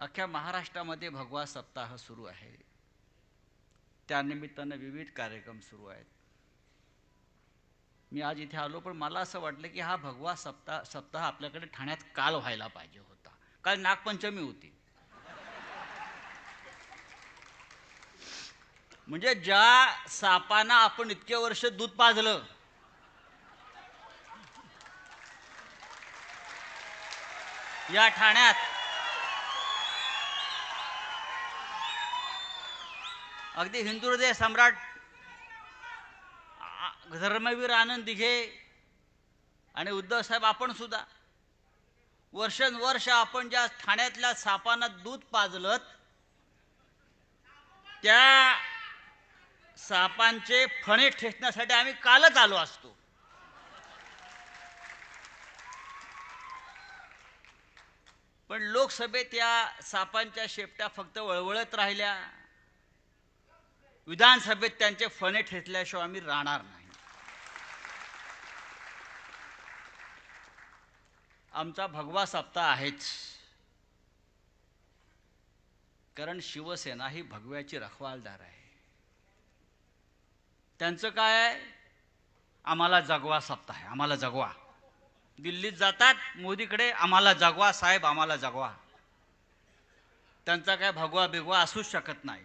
अख्ख्या महाराष्ट्रामध्ये भगवा सप्ताह सुरू आहे. त्यानिमित्तानं विविध कार्यक्रम सुरू आहेत. मी आज इथे आलो पण मला असं वाटलं की हा भगवा सप्ताह सप्ताह आपल्याकडे ठाण्यात काल व्हायला पाहिजे होता. काल नागपंचमी होती. म्हणजे ज्या सापांना आपण इतके वर्ष दूध पाजलं या ठाण्यात अगदी हिंदू हृदय सम्राट धर्मवीर आनंद दिघे आणि उद्धवसाहेब आपण सुद्धा. वर्षानुवर्ष आपण ज्या ठाण्यातल्या सापांना दूध पाजलं त्या सापांचे फणे ठेचण्यासाठी आम्ही कालच आलो असतो. पण लोकसभेत या सापांच्या शेपट्या फक्त वळवळत राहिल्या. विधानसभेत त्यांचे फणे ठेचल्याशिवाय आम्ही राहणार नाही. आमचा भगवा सप्ताह आहेच. कारण शिवसेना ही भगव्याची रखवालदार आहे. त्यांचं काय आहे? आम्हाला जगवा सप्ताह आहे आम्हाला जगवा. दिल्लीत जातात मोदीकडे आम्हाला जगवा साहेब आम्हाला जगवा. त्यांचा काय भगवा बिगवा असूच शकत नाही.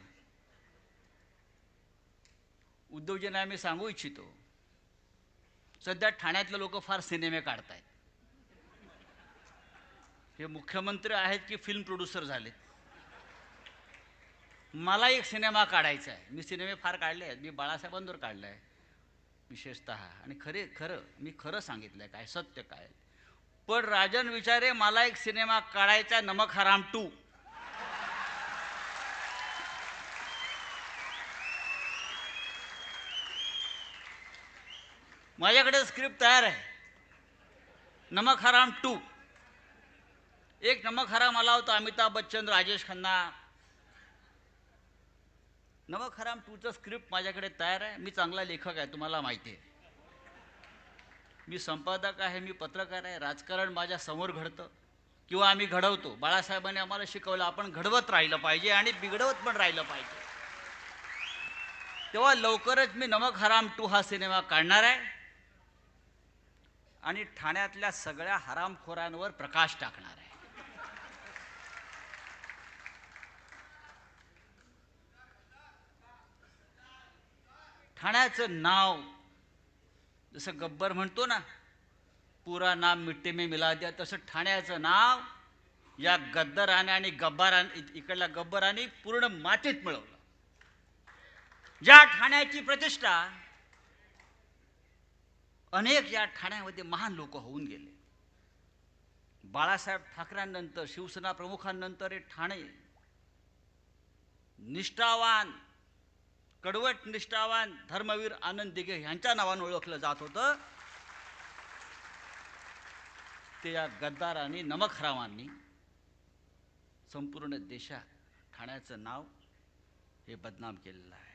उद्धवजींना आम्ही सांगू इच्छितो. सध्या ठाण्यातले लोक फार सिनेमे काढतायत. हे मुख्यमंत्री आहेत की फिल्म प्रोड्युसर झालेत. मला एक सिनेमा काढायचा आहे. मी सिनेमे फार काढले आहेत. मी बाळासाहेबांवर काढलं आहे विशेषत. आणि खरे खरं मी खरं सांगितलं आहे काय सत्य काय. पण राजन विचारे मला एक सिनेमा काढायचा नमक हराम टू. माझ्याकडे स्क्रिप्ट तयार आहे. नमक हराम टू एक नमक हराम आला होता अमिताभ बच्चन राजेश खन्ना. नमक हराम टूचं स्क्रिप्ट माझ्याकडे तयार आहे. मी चांगला लेखक आहे तुम्हाला माहिती आहे. मी संपादक आहे मी पत्रकार आहे. राजकारण माझ्यासमोर घडतं. किंवा आम्ही घडवतो. बाळासाहेबांनी आम्हाला शिकवलं आपण घडवत राहिलं पाहिजे आणि बिघडवत पण राहिलं पाहिजे. तेव्हा लवकरच मी नमक हराम टू हा सिनेमा काढणार आहे. आणि ठाण्यातल्या सगळ्या हरामखोरांवर प्रकाश टाकणार आहे. ठाण्याचं नाव जसं गब्बर म्हणतो ना पुरा नाम मिट्टी में मिला द्या तसं ठाण्याचं नाव या गद्दराने आणि गब्बाराने इकडल्या गब्बराने पूर्ण मातीत मिळवलं. ज्या ठाण्याची प्रतिष्ठा अनेक या ठाण्यामध्ये महान लोक होऊन गेले. बाळासाहेब ठाकरेंनंतर शिवसेना प्रमुखांनंतर हे ठाणे निष्ठावान कडवट निष्ठावान धर्मवीर आनंद दिघे यांच्या नावानं ओळखलं जात होतं. ते या गद्दारांनी नमखरावांनी संपूर्ण देशात ठाण्याचं नाव हे बदनाम केलेलं आहे.